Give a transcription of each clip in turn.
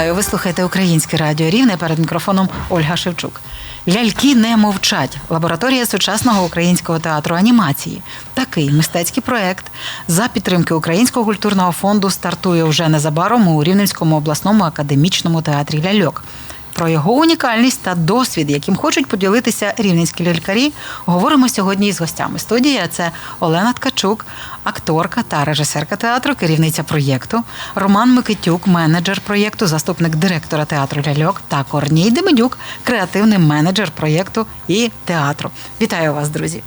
Вітаю! Ви слухаєте Українське радіо Рівне перед мікрофоном Ольга Шевчук. Ляльки не мовчать. Лабораторія сучасного українського театру анімації. Такий мистецький проект за підтримки Українського культурного фонду стартує вже незабаром у Рівненському обласному академічному театрі Ляльок. Про його унікальність та досвід, яким хочуть поділитися рівненські лялькарі, говоримо сьогодні із гостями. Студія це Олена Ткачук, акторка та режисерка театру, керівниця проєкту, Роман Микитюк, менеджер проєкту, заступник директора театру Ляльок та Корній Демидюк, креативний менеджер проєкту і театру. Вітаю вас, друзі!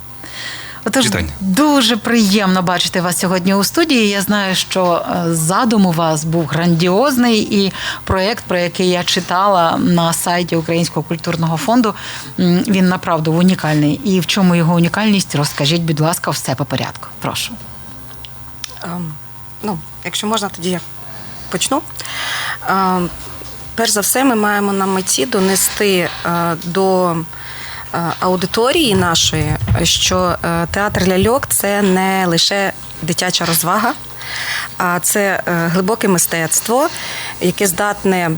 Отож, Вітання. дуже приємно бачити вас сьогодні у студії. Я знаю, що е, задум у вас був грандіозний, і проєкт, про який я читала на сайті Українського культурного фонду, він направду унікальний. І в чому його унікальність? Розкажіть, будь ласка, все по порядку. Прошу. Ем, Ну, якщо можна, тоді я почну. Ем, Перш за все, ми маємо на меті донести е, до аудиторії нашої, що е, театр ляльок це не лише дитяча розвага, а це е, глибоке мистецтво, яке здатне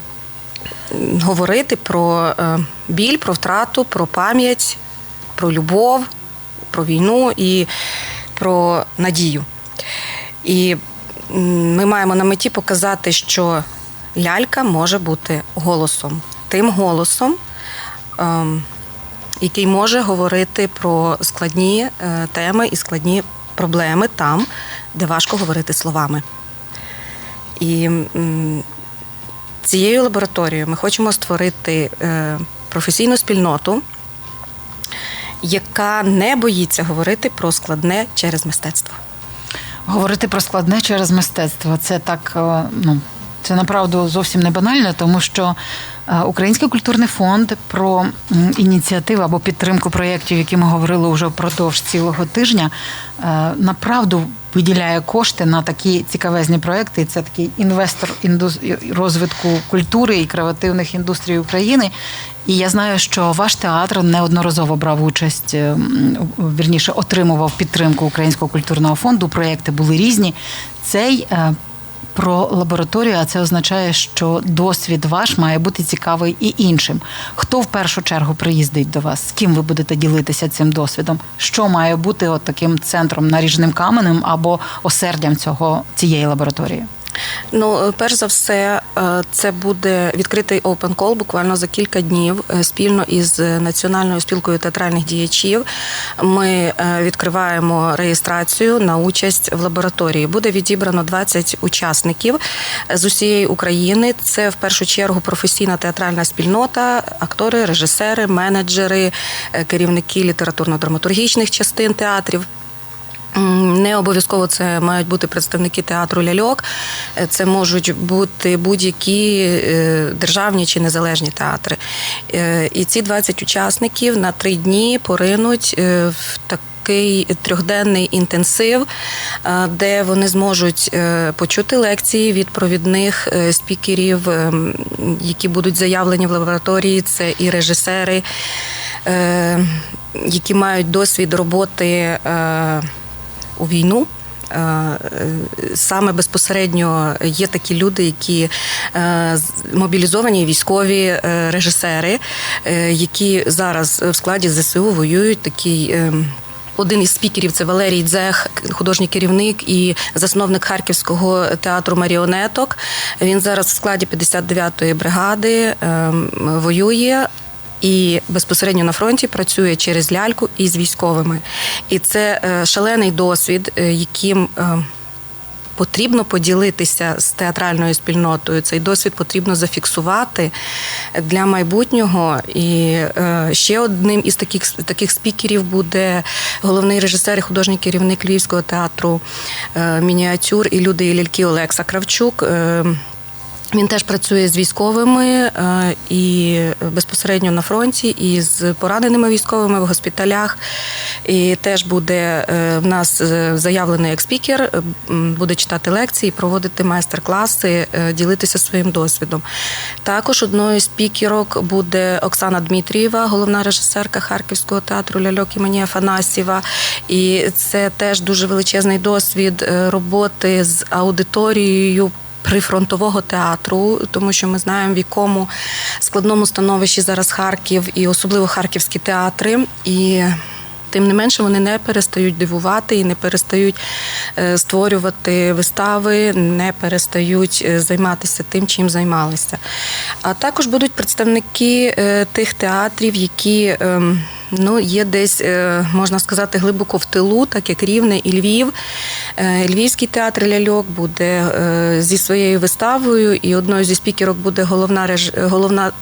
говорити про е, біль, про втрату, про пам'ять, про любов, про війну і про надію. І ми маємо на меті показати, що лялька може бути голосом, тим голосом, ем, який може говорити про складні е, теми і складні проблеми там, де важко говорити словами. І цією лабораторією ми хочемо створити е, професійну спільноту, яка не боїться говорити про складне через мистецтво. Говорити про складне через мистецтво. Це так, е, ну. Це направду зовсім не банально, тому що е, Український культурний фонд про ініціативу або підтримку проєктів, які ми говорили вже впродовж цілого тижня, е, направду виділяє кошти на такі цікавезні проекти. Це такий інвестор розвитку культури і креативних індустрій України. І я знаю, що ваш театр неодноразово брав участь, е, вірніше отримував підтримку Українського культурного фонду. Проекти були різні. Цей про лабораторію, а це означає, що досвід ваш має бути цікавий і іншим. Хто в першу чергу приїздить до вас? З ким ви будете ділитися цим досвідом? Що має бути от таким центром наріжним каменем або осердям цього цієї лабораторії? Ну, перш за все, е, це буде відкритий open call буквально за кілька днів е, спільно із Національною спілкою театральних діячів. Ми е, відкриваємо реєстрацію на участь в лабораторії. Буде відібрано 20 учасників з усієї України. Це в першу чергу професійна театральна спільнота, актори, режисери, менеджери, е, керівники літературно-драматургічних частин театрів. Не обов'язково це мають бути представники театру ляльок. Це можуть бути будь-які е, державні чи незалежні театри. Е, І ці 20 учасників на три дні поринуть е, в такий трьохденний інтенсив, де вони зможуть почути лекції від провідних спікерів, які будуть заявлені в лабораторії. Це і режисери, які мають досвід роботи. У війну. Е, е, Саме безпосередньо є такі люди, які е, мобілізовані військові режисери, які зараз в складі ЗСУ воюють. Такий один із спікерів це Валерій Дзех, художній керівник і засновник Харківського театру маріонеток. Він зараз в складі 59-ї бригади е, воює. І безпосередньо на фронті працює через ляльку і з військовими. І це е, шалений досвід, е, яким е, потрібно поділитися з театральною спільнотою. Цей досвід потрібно зафіксувати для майбутнього. І ще одним із таких таких спікерів буде головний режисер і художній керівник Львівського театру мініатюр і люди і ляльки Олекса Кравчук. Він теж працює з військовими е, і безпосередньо на фронті, і з пораненими військовими в госпіталях. І теж буде е, в нас е, заявлений як спікер, буде читати лекції, проводити майстер-класи, ділитися своїм досвідом. Також одною з спікерок буде Оксана Дмитрієва, головна режисерка Харківського театру Ляльок імені Афанасьєва. І це теж дуже величезний досвід роботи з аудиторією прифронтового театру, тому що ми знаємо, в якому складному становищі зараз Харків і особливо харківські театри. І Тим не менше вони не перестають дивувати і не перестають е, створювати вистави, не перестають е, займатися тим, чим займалися. А також будуть представники е, тих театрів, які ем, ну, є десь, е, можна сказати, глибоко в тилу, так як Рівне і Львів. Е, Львівський театр ляльок буде е, зі своєю виставою, і одною зі спікерок буде головна реж... головна.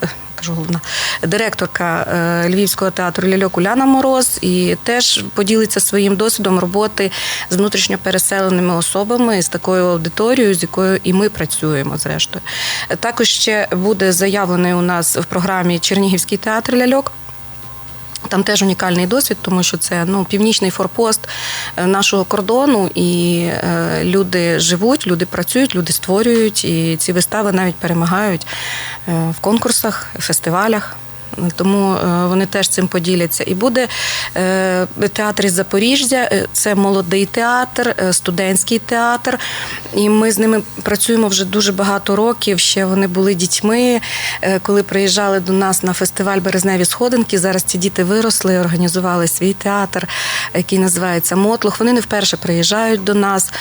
головна директорка Львівського театру Ляльок Уляна Мороз і теж поділиться своїм досвідом роботи з внутрішньо переселеними особами з такою аудиторією, з якою і ми працюємо. Зрештою, також ще буде заявлений у нас в програмі Чернігівський театр Ляльок. Там теж унікальний досвід, тому що це ну північний форпост е, нашого кордону, і е, люди живуть, люди працюють, люди створюють, і ці вистави навіть перемагають е, в конкурсах, фестивалях. Тому е, вони теж цим поділяться. І буде е, театр із Запоріжжя, е, це молодий театр, студентський театр. І ми з ними працюємо вже дуже багато років. Ще вони були дітьми, коли приїжджали до нас на фестиваль Березневі сходинки. Зараз ці діти виросли, організували свій театр, який називається Мотлох. Вони не вперше приїжджають до нас,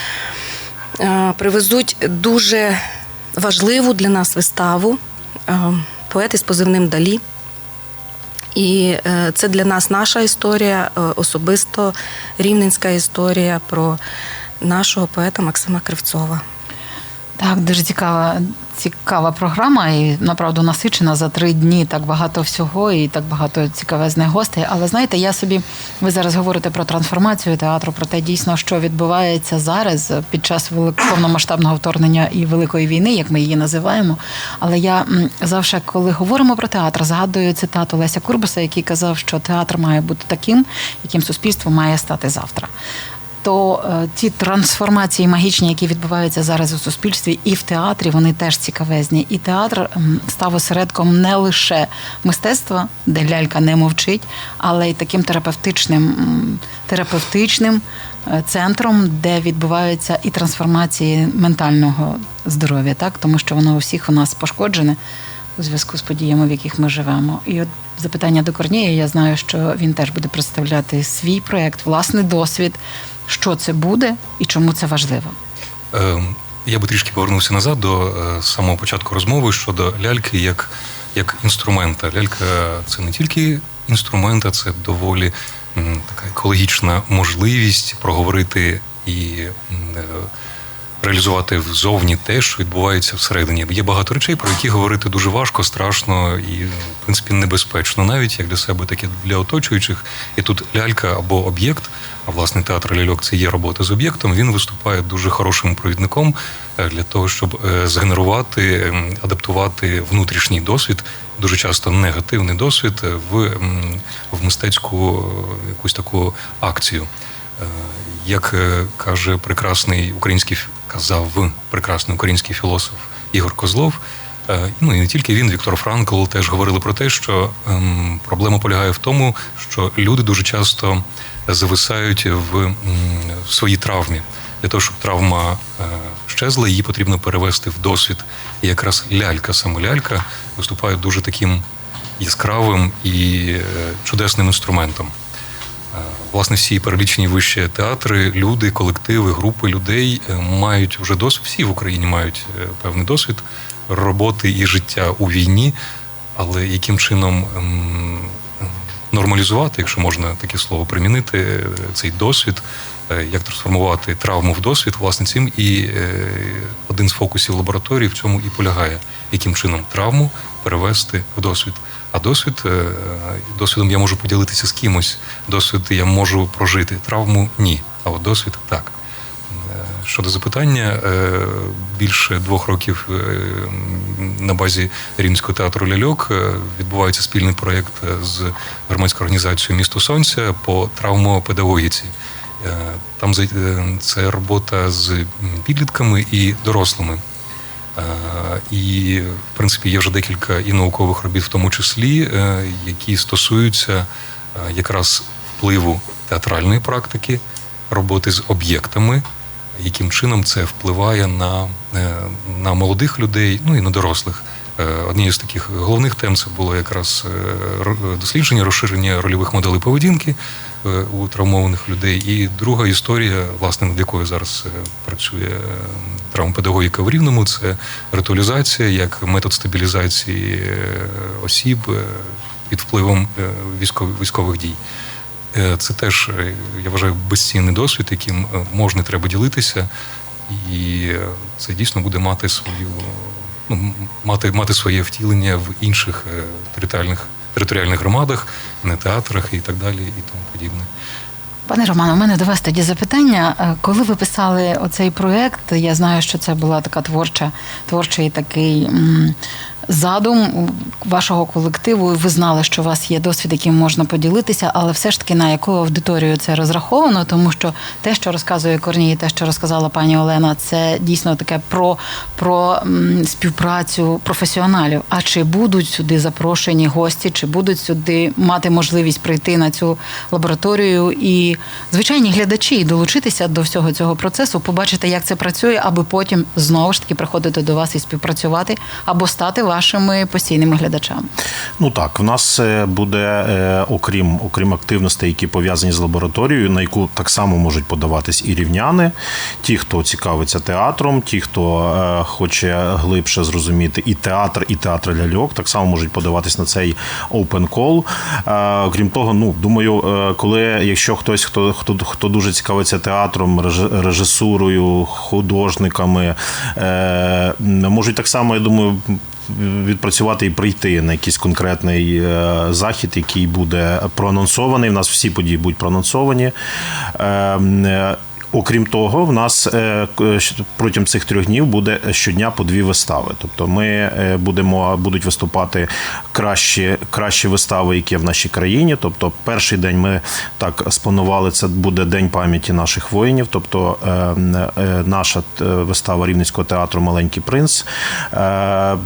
привезуть дуже важливу для нас виставу. Поет із позивним Далі. І е, це для нас наша історія, е, особисто рівненська історія про нашого поета Максима Кривцова. Так, дуже цікава, цікава програма і направду насичена за три дні. Так багато всього і так багато цікавезних гостей. Але знаєте, я собі ви зараз говорите про трансформацію театру, про те дійсно, що відбувається зараз під час повномасштабного вторгнення і великої війни, як ми її називаємо. Але я завжди, коли говоримо про театр, згадую цитату Леся Курбаса, який казав, що театр має бути таким, яким суспільство має стати завтра то е, ті трансформації магічні, які відбуваються зараз у суспільстві, і в театрі, вони теж цікавезні. І театр став осередком не лише мистецтва, де лялька не мовчить, але й таким терапевтичним, терапевтичним е, центром, де відбуваються і трансформації ментального здоров'я, так тому що воно у всіх у нас пошкоджене у зв'язку з подіями, в яких ми живемо. І от запитання до Корнія, я знаю, що він теж буде представляти свій проєкт, власний досвід, що це буде і чому це важливо. Е, Я би трішки повернувся назад до е, самого початку розмови щодо ляльки як, як інструмента. Лялька це не тільки інструмент, а це доволі така екологічна можливість проговорити і е, реалізувати взовні те, що відбувається всередині. Є багато речей, про які говорити дуже важко, страшно і, в принципі, небезпечно, навіть як для себе, так і для оточуючих. І тут лялька або об'єкт, а власне театр ляльок це є робота з об'єктом. Він виступає дуже хорошим провідником е, для того, щоб е, згенерувати, адаптувати внутрішній досвід, дуже часто негативний досвід е, в, в мистецьку якусь таку акцію. Як е, каже прекрасний український казав прекрасний український філософ Ігор Козлов. е, Ну і не тільки він, Віктор Франкл теж говорили про те, що ем, проблема полягає в тому, що люди дуже часто зависають в, в своїй травмі. Для того, щоб травма е, щезла, її потрібно перевести в досвід. І якраз лялька, саме лялька, виступає дуже таким яскравим і е, чудесним інструментом. Е, Власне, всі перелічені вище театри, люди, колективи, групи людей е, мають вже досвід. Всі в Україні мають е, певний досвід роботи і життя у війні, але яким чином ем, нормалізувати, якщо можна таке слово примінити, цей досвід, як трансформувати травму в досвід, власне, цим і один з фокусів лабораторії в цьому і полягає, яким чином травму перевести в досвід. А досвід е, досвідом я можу поділитися з кимось. Досвід я можу прожити. Травму ні. А от досвід так. Е, Щодо запитання, е, більше двох років на базі Рівненського театру Ляльок відбувається спільний проєкт з громадською організацією Місто Сонця по травмопедагогіці. Е, Там е, це робота з підлітками і дорослими. Е, І, в принципі, є вже декілька і наукових робіт, в тому числі, які стосуються якраз впливу театральної практики, роботи з об'єктами яким чином це впливає на, на молодих людей, ну і на дорослих. Однією з таких головних тем це було якраз дослідження розширення рольових моделей поведінки у травмованих людей. І друга історія, власне, над якою зараз е, працює е, травмопедагогіка в Рівному, це ритуалізація як метод стабілізації е, осіб е, під впливом е, військових, дій. Е, Це теж, е, я вважаю, безцінний досвід, яким е, можна треба ділитися, і е, це дійсно буде мати свою ну, мати, мати своє втілення в інших е, територіальних, територіальних громадах, не театрах і так далі, і тому подібне. Пане Романе, у мене до вас тоді запитання. Е, Коли ви писали оцей проєкт, я знаю, що це була така творча, творчий такий задум вашого колективу. і Ви знали, що у вас є досвід, яким можна поділитися, але все ж таки на яку аудиторію це розраховано, тому що те, що розказує Корній, те, що розказала пані Олена, це дійсно таке про, про співпрацю професіоналів. А чи будуть сюди запрошені гості, чи будуть сюди мати можливість прийти на цю лабораторію і звичайні глядачі долучитися до всього цього процесу, побачити, як це працює, аби потім знову ж таки приходити до вас і співпрацювати або стати вашими постійними глядачами. Ну так, в нас буде, е, окрім, окрім активностей, які пов'язані з лабораторією, на яку так само можуть подаватись і рівняни, ті, хто цікавиться театром, ті, хто е, хоче глибше зрозуміти і театр, і театр ляльок, так само можуть подаватись на цей open call. Е, Крім того, ну думаю, коли якщо хтось, хто хто, хто дуже цікавиться театром, режисурою, художниками, можуть так само, я думаю, відпрацювати і прийти на якийсь конкретний е, захід, який буде проанонсований. У нас всі події будуть проанонсовані. Е, е, Окрім того, в нас е, к- протягом цих трьох днів буде щодня по дві вистави. Тобто ми е, будемо будуть виступати кращі, кращі вистави, які в нашій країні. Тобто, перший день ми так спланували, це буде день пам'яті наших воїнів. Тобто е, е, наша е, вистава Рівненського театру Маленький принц, е,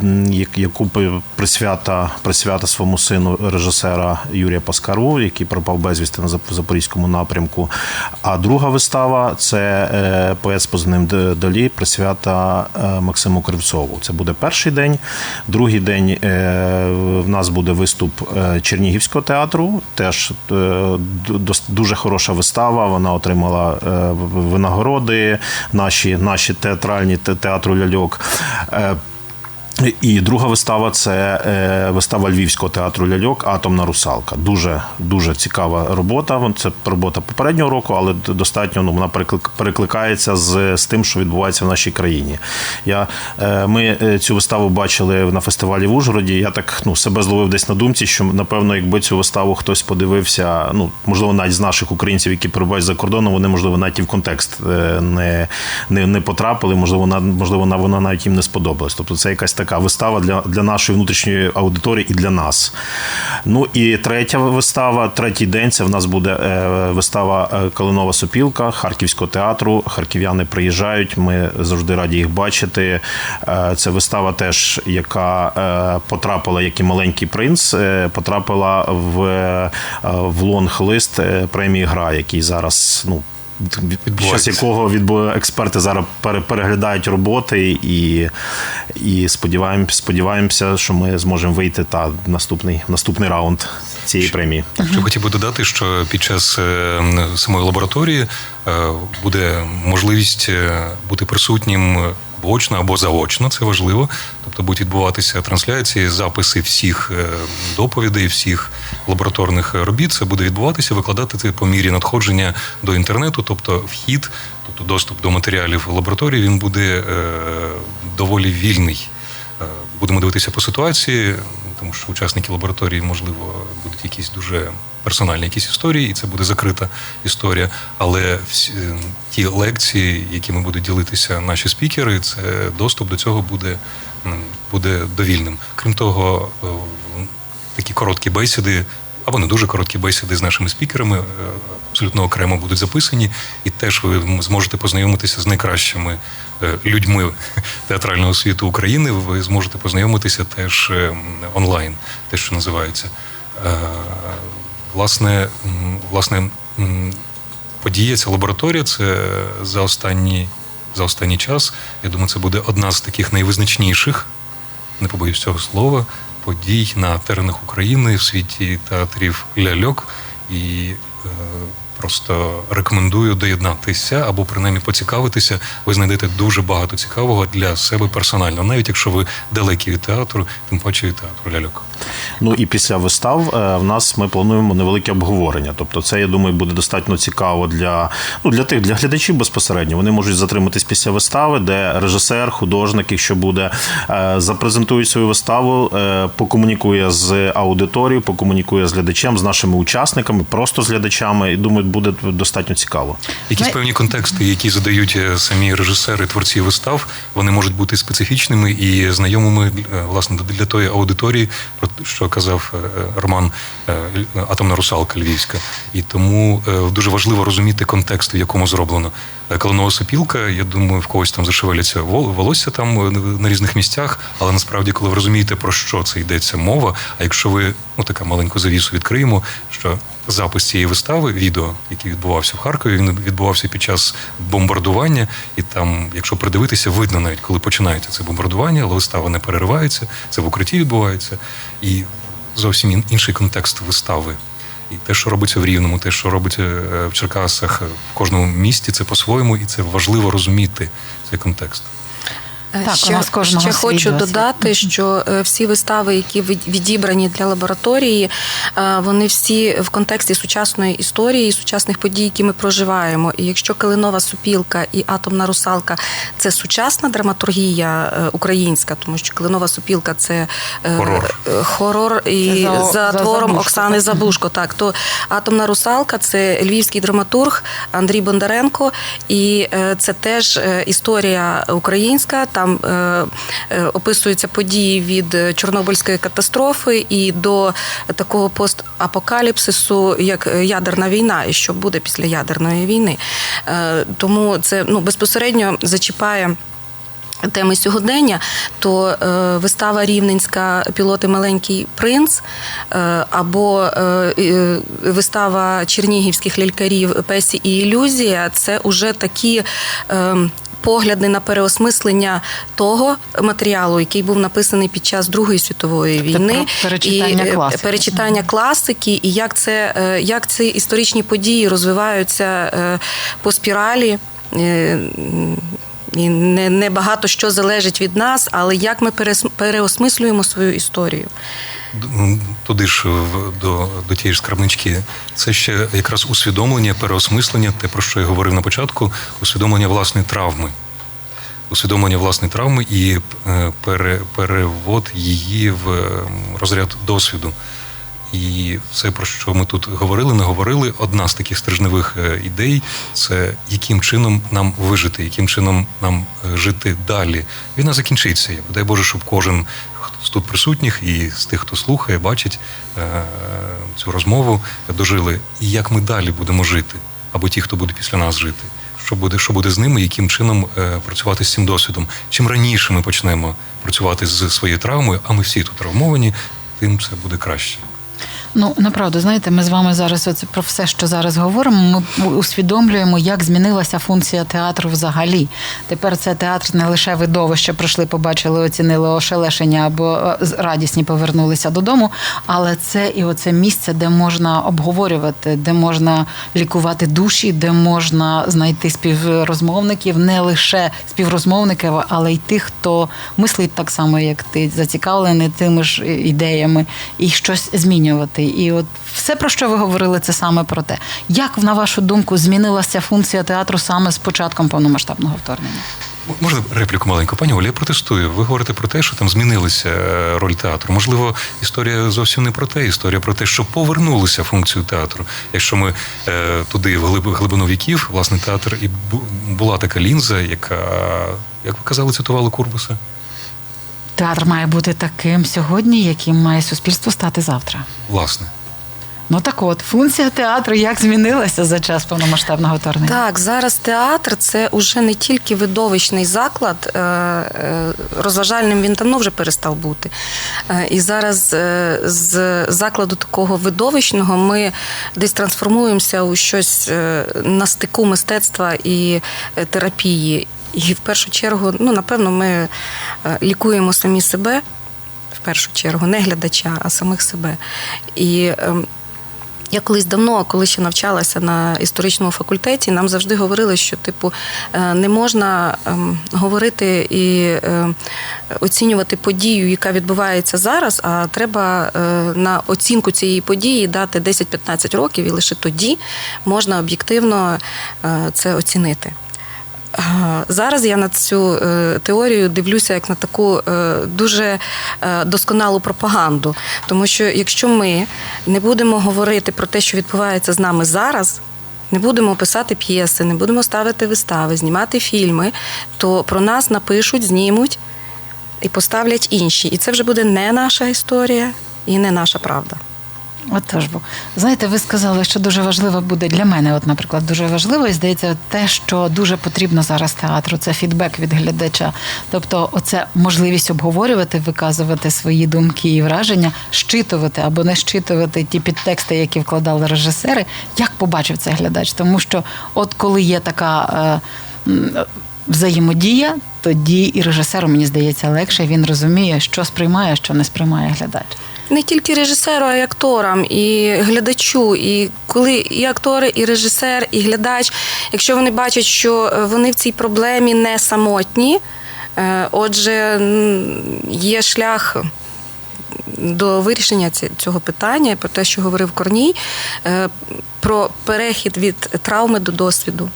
яку присвята, присвята своєму сину режисера Юрія Паскару, який пропав безвісти на Зап- Запорізькому напрямку. А друга вистава це е, поет з позивним долі присвята е, Максиму Кривцову. Це буде перший день. Другий день е, в нас буде виступ Чернігівського театру. Теж дуже хороша вистава. Вона отримала винагороди, наші, наші театральні театру ляльок. І друга вистава це е, вистава Львівського театру ляльок Атомна русалка. Дуже дуже цікава робота. Це робота попереднього року, але достатньо ну, вона переклик- перекликається з, з тим, що відбувається в нашій країні. Я, е, ми е, цю виставу бачили на фестивалі в Ужгороді. Я так ну, себе зловив десь на думці, що напевно, якби цю виставу хтось подивився, ну можливо, навіть з наших українців, які перебувають за кордоном, вони можливо навіть і в контекст не, не, не потрапили. Можливо, вона можливо вона навіть їм не сподобалась. Тобто це якась така вистава для, для нашої внутрішньої аудиторії і для нас. Ну і третя вистава, третій день це в нас буде е, вистава е, Калинова сопілка Харківського театру. Харків'яни приїжджають. Ми завжди раді їх бачити. Е, Це вистава, теж яка потрапила, як і маленький принц, потрапила в, в лонг-лист премії Гра, який зараз ну. Під час якого відбу- експерти зараз пере- переглядають роботи і, і сподіваємося, сподіваємося, що ми зможемо вийти та наступний, наступний раунд цієї премії. Що хотів би додати, що під час е, самої лабораторії е, буде можливість е, бути присутнім очно або заочно, це важливо. Тобто будуть відбуватися трансляції, записи всіх е, доповідей, всіх лабораторних робіт. Це буде відбуватися, викладати це по мірі надходження до інтернету, тобто вхід, тобто доступ до матеріалів лабораторії, він буде е, доволі вільний. Е, Будемо дивитися по ситуації, тому що учасники лабораторії, можливо, будуть якісь дуже персональні якісь історії, і це буде закрита історія. Але всі е, ті лекції, якими будуть ділитися наші спікери, це доступ до цього буде, буде довільним. Крім того, е, такі короткі бесіди. Або не дуже короткі бесіди з нашими спікерами е, абсолютно окремо будуть записані, і теж ви зможете познайомитися з найкращими е, людьми театрального світу України. Ви зможете познайомитися теж е, онлайн, те, що називається. Е, Власне, власне, подія, ця лабораторія, це за останній, за останній час. Я думаю, це буде одна з таких найвизначніших, не побоюсь цього слова, подій на теренах України в світі театрів ляльок. І просто рекомендую доєднатися або принаймні поцікавитися. Ви знайдете дуже багато цікавого для себе персонально, навіть якщо ви далекі від театру, тим паче від театру ляльок. Ну і після вистав е, в нас ми плануємо невелике обговорення. Тобто, це я думаю буде достатньо цікаво для ну для тих для глядачів безпосередньо. Вони можуть затриматись після вистави, де режисер, художник, якщо буде, е, запрезентують свою виставу, е, покомунікує з аудиторією, покомунікує з глядачем, з нашими учасниками, просто з глядачами. І думаю, буде достатньо цікаво. Якісь певні контексти, які задають е, самі режисери, творці вистав, вони можуть бути специфічними і знайомими е, власне для тої аудиторії, про що казав е, Роман Атомна русалка Львівська. І тому дуже важливо розуміти контекст, в якому зроблено. Е, Калинова сопілка, я думаю, в когось там зашевеляться вол- волосся там е, на різних місцях, але насправді, коли ви розумієте, про що це йдеться мова, а якщо ви ну така маленьку завісу відкриємо, що запис цієї вистави, відео, який відбувався в Харкові, він відбувався під час бомбардування, і там, якщо придивитися, видно навіть коли починається це бомбардування, але вистава не переривається, це в укритті відбувається, і зовсім інший контекст вистави. І те, що робиться в Рівному, те, що робиться е, в Черкасах, е, в кожному місті, це по-своєму, і це важливо розуміти цей контекст. Так, у ще, нас кожного ще хочу досвід. додати, що е, всі вистави, які від- відібрані для лабораторії, е, вони всі в контексті сучасної історії, сучасних подій, які ми проживаємо. І якщо Калинова супілка і Атомна русалка це сучасна драматургія е, українська, тому що Калинова супілка це е, Хорор. е, хорор і Це за- за, за твором Забушко, Оксани так. Забушко. Так, то Атомна русалка це львівський драматург Андрій Бондаренко, і е, це теж е, історія українська. Там е, е, описуються події від е, Чорнобильської катастрофи і до такого постапокаліпсису, як ядерна війна, і що буде після ядерної війни. Тому це ну безпосередньо зачіпає. Теми сьогодення, то е, вистава Рівненська Пілоти Маленький принц е, або е, вистава чернігівських лялькарів Песі і ілюзія це уже такі. Е, Погляди на переосмислення того матеріалу, який був написаний під час Другої світової війни, про перечитання і е, класики. перечитання класики, і як це е, як ці історичні події розвиваються е, по спіралі. І не, не багато що залежить від нас, але як ми переосмислюємо свою історію. Туди ж до, до тієї ж скарбнички. Це ще якраз усвідомлення, переосмислення, те, про що я говорив на початку, усвідомлення власної травми. Усвідомлення власної травми і е, пере, перевод її в розряд досвіду. І все, про що ми тут говорили, не говорили. Одна з таких стрижневих е, ідей це яким чином нам вижити, яким чином нам е, жити далі. Війна закінчиться. Дай Боже, щоб кожен з тут присутніх і з тих, хто слухає, бачить е, цю розмову, дожили. І як ми далі будемо жити, або ті, хто буде після нас жити. Що буде, що буде з ними, яким чином е, працювати з цим досвідом? Чим раніше ми почнемо працювати з своєю травмою, а ми всі тут травмовані, тим це буде краще. Ну направду, знаєте, ми з вами зараз оце про все, що зараз говоримо. Ми усвідомлюємо, як змінилася функція театру взагалі. Тепер це театр не лише видовище, прийшли, побачили, оцінили ошелешення або е, радісні повернулися додому. Але це і оце місце, де можна обговорювати, де можна лікувати душі, де можна знайти співрозмовників, не лише співрозмовників, але й тих, хто мислить так само, як ти, зацікавлений тими ж ідеями, і щось змінювати. І от все, про що ви говорили, це саме про те. Як, на вашу думку, змінилася функція театру саме з початком повномасштабного вторгнення? Можна репліку маленьку? Пані Оля, я протестую. Ви говорите про те, що там змінилася е, роль театру. Можливо, історія зовсім не про те. Історія про те, що повернулися функцію театру. Якщо ми е, туди в глиб- глибину віків, власне, театр і бу- була така лінза, яка, як ви казали, цитували Курбуса. Театр має бути таким сьогодні, яким має суспільство стати завтра. Власне. Ну так от, функція театру як змінилася за час повномасштабного вторгнення? Так, зараз театр це уже не тільки видовищний заклад, е, е, розважальним він давно вже перестав бути. Е, І зараз з закладу такого видовищного ми десь трансформуємося у щось на стику мистецтва і терапії. І в першу чергу, ну напевно, ми е, лікуємо самі себе. В першу чергу, не глядача, а самих себе. І ем, я колись давно, коли ще навчалася на історичному факультеті, нам завжди говорили, що типу е, не можна ем, говорити і е, оцінювати подію, яка відбувається зараз, а треба на оцінку цієї події дати 10-15 років, і лише тоді можна об'єктивно це оцінити. Зараз я на цю е, теорію дивлюся як на таку е, дуже е, досконалу пропаганду. Тому що якщо ми не будемо говорити про те, що відбувається з нами зараз. Не будемо писати п'єси, не будемо ставити вистави, знімати фільми, то про нас напишуть, знімуть і поставлять інші. І це вже буде не наша історія і не наша правда. Отож, бо знаєте, ви сказали, що дуже важливо буде для мене, от, наприклад, дуже важливо, і здається, те, що дуже потрібно зараз театру, це фідбек від глядача. Тобто, оце можливість обговорювати, виказувати свої думки і враження, щитувати або не щитувати ті підтексти, які вкладали режисери. Як побачив це глядач? Тому що, от коли є така. Е, Взаємодія, тоді і режисеру, мені здається, легше. Він розуміє, що сприймає, що не сприймає глядач. Не тільки режисеру, а й акторам, і глядачу. І коли і актори, і режисер, і глядач, якщо вони бачать, що е, вони в цій проблемі не самотні, е, отже, є шлях. До вирішення цього питання, про те, що говорив Корній, е, про перехід від травми до досвіду.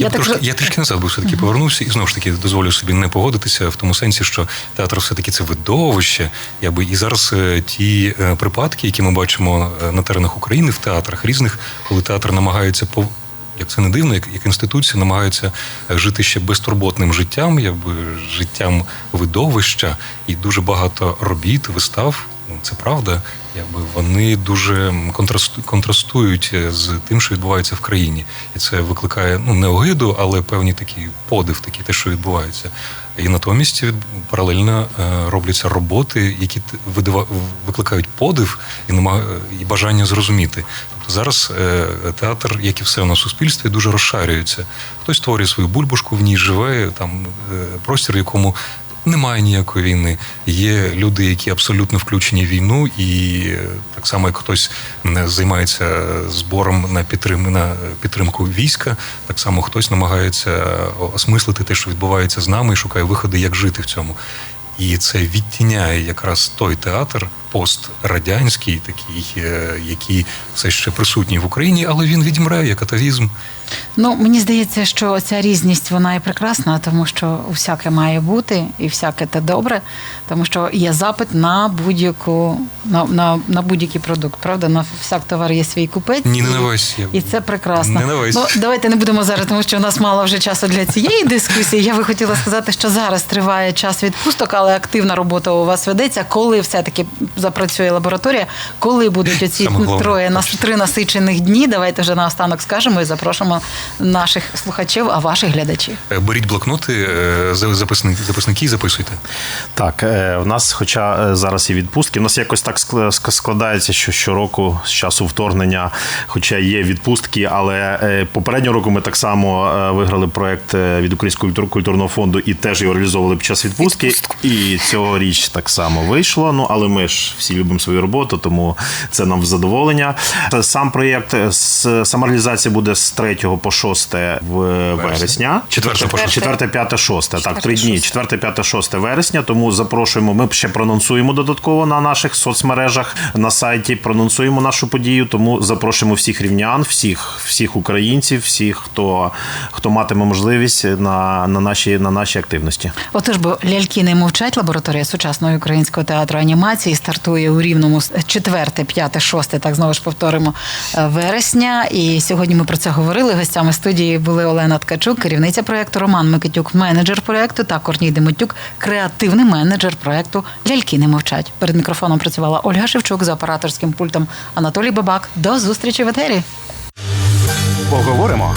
Я, Я б так трошки, я трішки назад би все-таки повернувся і знову ж таки дозволю собі не погодитися в тому сенсі, що театр все-таки це видовище. Якби і зараз е, ті е, припадки, які ми бачимо е, на теренах України в театрах різних, коли театр намагається пов... Як це не дивно, як, як інституція намагається жити ще безтурботним життям, якби життям видовища, і дуже багато робіт, вистав, ну, це правда, якби вони дуже контрастують е, з тим, що відбувається в країні, і це викликає ну не огиду, але певні такі подив, такі те, що відбувається. І натомість паралельно е, робляться роботи, які викликають подив і нема і бажання зрозуміти. Тобто зараз е, театр, як і все на суспільстві, дуже розшарюється. Хтось створює свою бульбашку, в ній живе там е, простір, в якому немає ніякої війни. Є люди, які абсолютно включені в війну, і е, так само, як хтось м, займається збором на підтрим на підтримку війська, так само хтось намагається осмислити те, що відбувається з нами, і шукає виходи, як жити в цьому. І це відтіняє якраз той театр пострадянський, такий, е, який все ще присутній в Україні, але він відімре як атавізм. Ну, мені здається, що ця різність вона і прекрасна, тому що всяке має бути, і всяке те добре, тому що є запит на будь-яку на, на, на будь-який продукт. Правда, на всяк товар є свій купець. Ні, не і- на весь. Я- І це прекрасно. Не на. Ну, давайте не будемо зараз, тому що у нас мало вже часу для цієї дискусії. Я би хотіла сказати, що зараз триває час відпусток, але активна робота у вас ведеться. Коли все-таки запрацює лабораторія, коли будуть оці троє три насичених дні, давайте вже наостанок скажемо і запрошимо наших слухачів, а ваших глядачів. Е, Беріть блокноти, е, записники, записники і записуйте. Так, е, в нас, хоча зараз і відпустки, у нас якось так скла- складається, що щороку з часу вторгнення, хоча є відпустки, але попереднього року ми так само виграли проект від Українського культурного фонду і теж його реалізовували під час відпустки. Відпустку. І цьогоріч так само вийшло. Ну але ми ж всі любимо свою роботу, тому це нам в задоволення. Сам проєкт з- сама реалізація буде з 3 по 6 в вересня. Четверте по шосте. 4, 5, 6. Так, три дні. шосте. 4, 5, 6 вересня. Тому запрошуємо. Ми ще прононсуємо додатково на наших соцмережах на сайті. Прононсуємо нашу подію. Тому запрошуємо всіх рівнян, всіх, всіх українців, всіх, хто, хто матиме можливість на, на, наші, на наші активності. Отож, бо ляльки не мовчать лабораторія сучасного українського театру анімації стартує у рівному з 4, 5, 6, так знову ж повторимо е, вересня. І сьогодні ми про це говорили. Гостями студії були Олена Ткачук, керівниця проєкту, Роман Микитюк, менеджер проєкту, та Корній Демотюк, креативний менеджер проєкту Ляльки не мовчать. Перед мікрофоном працювала Ольга Шевчук за операторським пультом Анатолій Бабак. До зустрічі в етері. Поговоримо